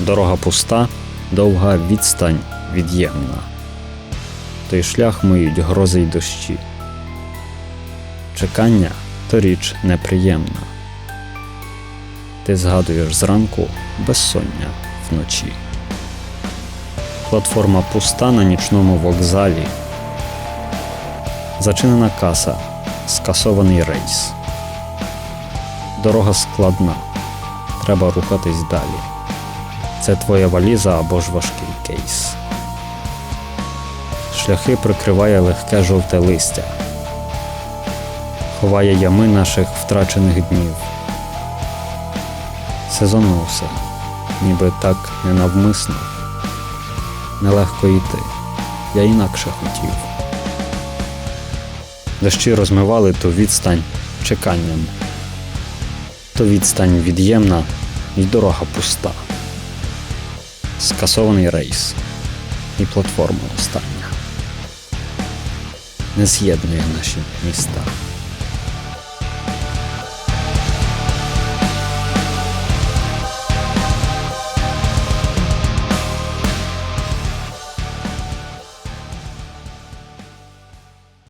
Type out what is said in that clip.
Дорога пуста, довга відстань від'ємна. Той шлях миють грози й дощі. Чекання то річ неприємна. Ти згадуєш зранку безсоння вночі. Платформа пуста на нічному вокзалі. Зачинена каса, скасований рейс. Дорога складна. Треба рухатись далі. Це твоя валіза або ж важкий кейс. Шляхи прикриває легке жовте листя, ховає ями наших втрачених днів. Сезонно все, ніби так ненавмисно. Нелегко йти, я інакше хотів. Дощі розмивали ту відстань чеканням, то відстань від'ємна і дорога пуста. Скасований рейс і платформа остання. Не з'єднує наші міста.